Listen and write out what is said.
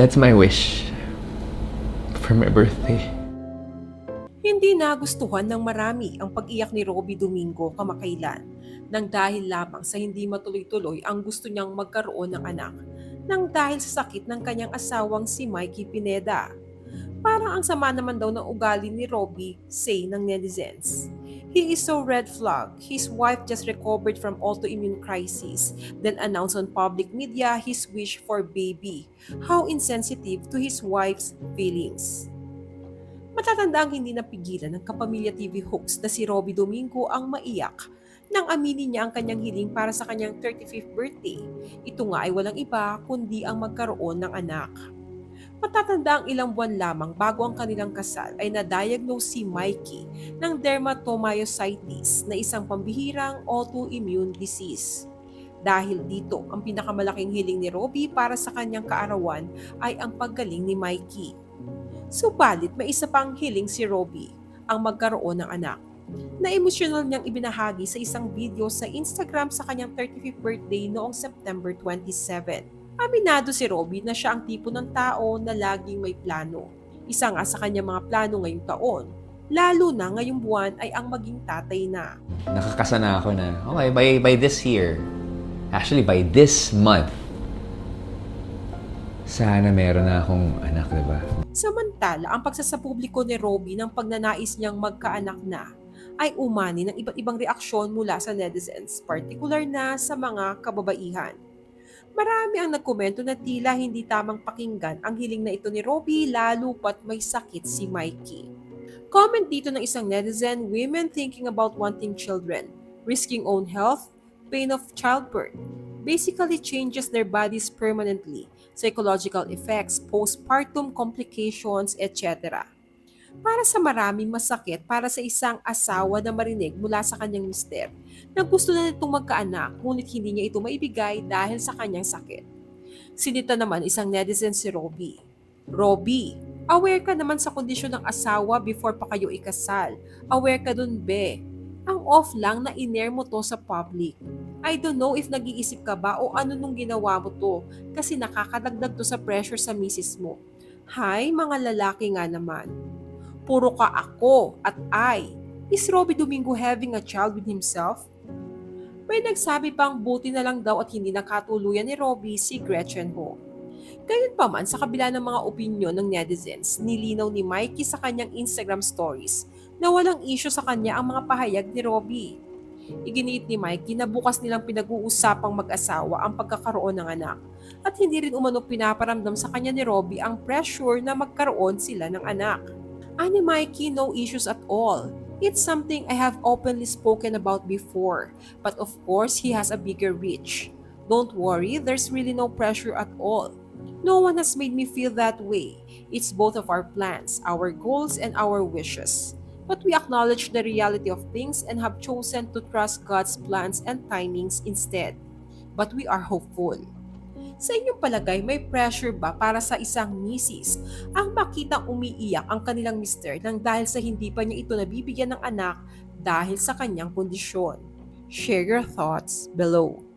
That's my wish for my birthday. Hindi nagustuhan ng marami ang pag-iyak ni Robbie Domingo kamakailan nang dahil lamang sa hindi matuloy-tuloy ang gusto niyang magkaroon ng anak nang dahil sa sakit ng kanyang asawang si Mikey Pineda. Parang ang sama naman daw ng ugali ni Robbie, say ng netizens. He is so red flag. His wife just recovered from autoimmune crisis, then announced on public media his wish for baby. How insensitive to his wife's feelings. Matatanda ang hindi napigilan ng Kapamilya TV host na si Robbie Domingo ang maiyak nang aminin niya ang kanyang hiling para sa kanyang 35th birthday. Ito nga ay walang iba kundi ang magkaroon ng anak. Matatanda ang ilang buwan lamang bago ang kanilang kasal ay na-diagnose si Mikey ng dermatomyositis na isang pambihirang autoimmune disease. Dahil dito, ang pinakamalaking hiling ni Robbie para sa kanyang kaarawan ay ang paggaling ni Mikey. Subalit may isa pang hiling si Robbie, ang magkaroon ng anak. Na emosyonal niyang ibinahagi sa isang video sa Instagram sa kanyang 35th birthday noong September 27. Aminado si Robbie na siya ang tipo ng tao na laging may plano. Isa nga sa kanyang mga plano ngayong taon, lalo na ngayong buwan ay ang maging tatay na. Nakakasana ako na, okay, by, by this year, actually by this month, sana meron na akong anak, diba? Samantala, ang pagsasapubliko ni Robbie ng pagnanais niyang magkaanak na ay umani ng iba't ibang reaksyon mula sa netizens, particular na sa mga kababaihan. Marami ang nagkomento na tila hindi tamang pakinggan ang hiling na ito ni Robbie lalo pat may sakit si Mikey. Comment dito ng isang netizen, women thinking about wanting children, risking own health, pain of childbirth, basically changes their bodies permanently, psychological effects, postpartum complications, etc. Para sa maraming masakit para sa isang asawa na marinig mula sa kanyang mister na gusto na nitong magkaanak ngunit hindi niya ito maibigay dahil sa kanyang sakit. Sinita naman isang netizen si Robbie. Robbie, aware ka naman sa kondisyon ng asawa before pa kayo ikasal. Aware ka dun, be. Ang off lang na iner mo to sa public. I don't know if nag-iisip ka ba o ano nung ginawa mo to kasi nakakadagdag to sa pressure sa misis mo. Hay, mga lalaki nga naman. Puro ka ako at I. Is Robbie Domingo having a child with himself? May nagsabi pang buti na lang daw at hindi nakatuluyan ni Robbie si Gretchen Ho. Gayunpaman sa kabila ng mga opinyon ng netizens, nilinaw ni Mikey sa kanyang Instagram stories na walang issue sa kanya ang mga pahayag ni Robbie. Iginiit ni Mikey na bukas nilang pinag-uusapang mag-asawa ang pagkakaroon ng anak at hindi rin umano pinaparamdam sa kanya ni Robbie ang pressure na magkaroon sila ng anak. Ani Mikey, no issues at all. It's something I have openly spoken about before, but of course he has a bigger reach. Don't worry, there's really no pressure at all. No one has made me feel that way. It's both of our plans, our goals, and our wishes. But we acknowledge the reality of things and have chosen to trust God's plans and timings instead. But we are hopeful. Sa inyong palagay, may pressure ba para sa isang misis ang makitang umiiyak ang kanilang mister nang dahil sa hindi pa niya ito nabibigyan ng anak dahil sa kanyang kondisyon? Share your thoughts below.